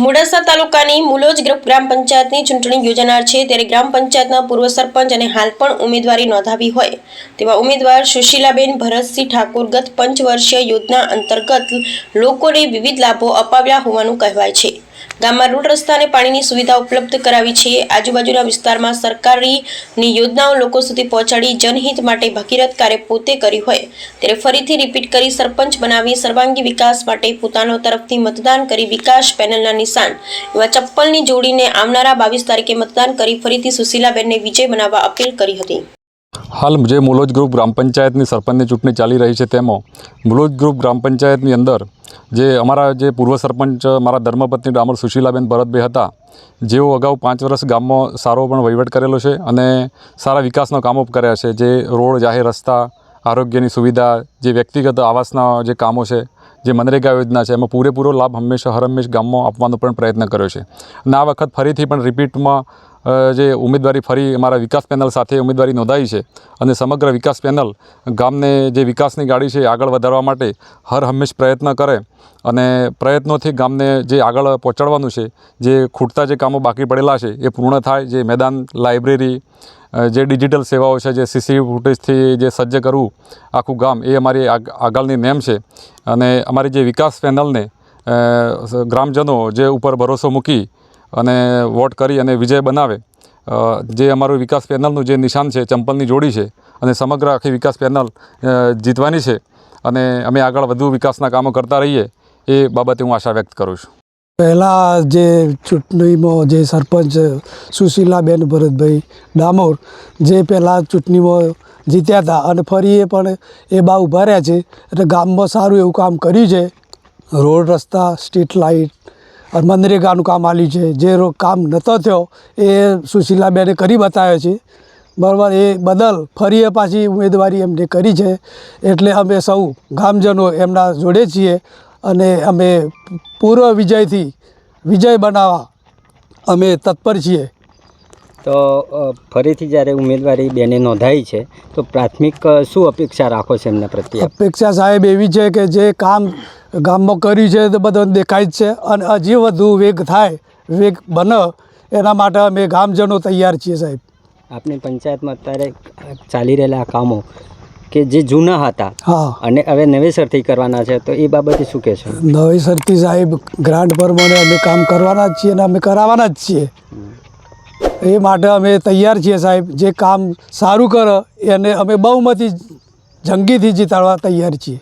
મોડાસા તાલુકાની મુલોજ ગ્રામ પંચાયતની ચૂંટણી યોજાનાર છે ત્યારે ગ્રામ પંચાયતના પૂર્વ સરપંચ અને હાલ પણ ઉમેદવારી નોંધાવી હોય તેવા ઉમેદવાર સુશીલાબેન ભરતસિંહ ઠાકોર ગત પંચવર્ષીય યોજના અંતર્ગત લોકોને વિવિધ લાભો અપાવ્યા હોવાનું કહેવાય છે. ગામમાં રોડ રસ્તા અને પાણીની સુવિધા ઉપલબ્ધ કરાવી છે. આજુબાજુના વિસ્તારમાં સરકારીની યોજનાઓ લોકો સુધી પહોંચાડી જનહિત માટે ભગીરથ કાર્ય પોતે કરી હોય. ત્યારે ફરીથી રિપીટ કરી સરપંચ બનાવી સર્વાંગી વિકાસ માટે પોતાનો તરફથી મતદાન કરી વિકાસ પેનલના નિશાન. એવા ચપ્પલની જોડીને આવનારા બાવીસ તારીખે મતદાન કરી ફરીથી સુશીલાબેનને વિજય બનાવવા અપીલ કરી હતી. હાલ જે મુલોજ ગ્રુપ ગ્રામ પંચાયતની સરપંચની ચૂંટણી ચાલી રહી છે, તેમાં મુલોજ ગ્રુપ ગ્રામ પંચાયતની અંદર જે અમારા જે પૂર્વ સરપંચ મારા ધર્મપત્ની ડામર સુશીલાબેન ભરતભાઈ હતા, જેઓ અગાઉ પાંચ વર્ષ ગામમાં સારો પણ વહીવટ કરેલો છે અને સારા વિકાસના કામો કર્યા છે. જે રોડ, જાહેર રસ્તા, આરોગ્યની સુવિધા, જે વ્યક્તિગત આવાસના જે કામો છે, જે મનરેગા યોજના છે, એમાં પૂરેપૂરો લાભ હંમેશા હર હંમેશ ગામમાં આપવાનો પણ પ્રયત્ન કર્યો છે. અને આ વખત ફરીથી પણ રિપીટમાં જે ઉમેદવારી ફરી અમારા વિકાસ પેનલ સાથે ઉમેદવારી નોંધાઈ છે અને સમગ્ર વિકાસ પેનલ ગામને જે વિકાસની ગાડી છે આગળ વધારવા માટે હર હંમેશ પ્રયત્ન કરે અને પ્રયત્નોથી ગામને જે આગળ પહોંચાડવાનું છે, જે ખૂટતા જે કામો બાકી પડેલા છે એ પૂર્ણ થાય, જે મેદાન લાઇબ્રેરી જે ડિજિટલ સેવાઓ છે, જે સીસી ફૂટેજથી જે સજ્જ કરવું આખું ગામ એ અમારી આગ- આગળની નેમ છે અને અમારી જે વિકાસ પેનલને ગ્રામજનો જે ઉપર ભરોસો મૂકી અને વોટ કરી અને વિજય બનાવે. જે અમારું વિકાસ પેનલનું જે નિશાન છે, ચંપલની જોડી છે, અને સમગ્ર આખી વિકાસ પેનલ જીતવાની છે, અને અમે આગળ વધુ વિકાસના કામો કરતા રહીએ, એ બાબતે હું આશા વ્યક્ત કરું છું. પહેલાં જે ચૂંટણીમાં જે સરપંચ સુશીલાબેન ભરતભાઈ ડામોર જે પહેલાં ચૂંટણીમાં જીત્યા હતા અને ફરી એ પણ એ બા ઊભા રહ્યા છે, એટલે ગામમાં સારું એવું કામ કર્યું છે. રોડ રસ્તા, સ્ટ્રીટ લાઇટ મનરેગાનું કામ આલી છે. જે કામ નહોતો થયો, એ સુશીલાબેને કરી બતાવ્યો છે. બરાબર, એ બદલ ફરી એ પાછી ઉમેદવારી એમને કરી છે. એટલે અમે સૌ ગામજનો એમના જોડે છીએ અને અમે પૂર્વ વિજયથી વિજય બનાવવા અમે તત્પર છીએ. તો ફરીથી જ્યારે ઉમેદવારી બેને નોંધાઈ છે તો પ્રાથમિક શું અપેક્ષા રાખો છો એમના પ્રત્યે? અપેક્ષા સાહેબ એવી છે કે જે કામ ગામમાં કર્યું છે તે બધું દેખાય જ છે અને હજી વધુ વેગ થાય વેગ બને એના માટે અમે ગામજનો તૈયાર છીએ સાહેબ. આપણી પંચાયતમાં અત્યારે ચાલી રહેલા કામો કે જે જૂના હતા હા. અને હવે નવેસરથી કરવાના છે તો એ બાબતે શું કહેશો? નવેસરથી સાહેબ ગ્રાન્ટ પ્રમાણે અમે કામ કરવાના જ છીએ અને અમે કરાવવાના જ છીએ. એ માટે અમે તૈયાર છીએ સાહેબ. જે કામ સારું કરે, એને અમે બહુમતી જંગીથી જીતાડવા તૈયાર છીએ.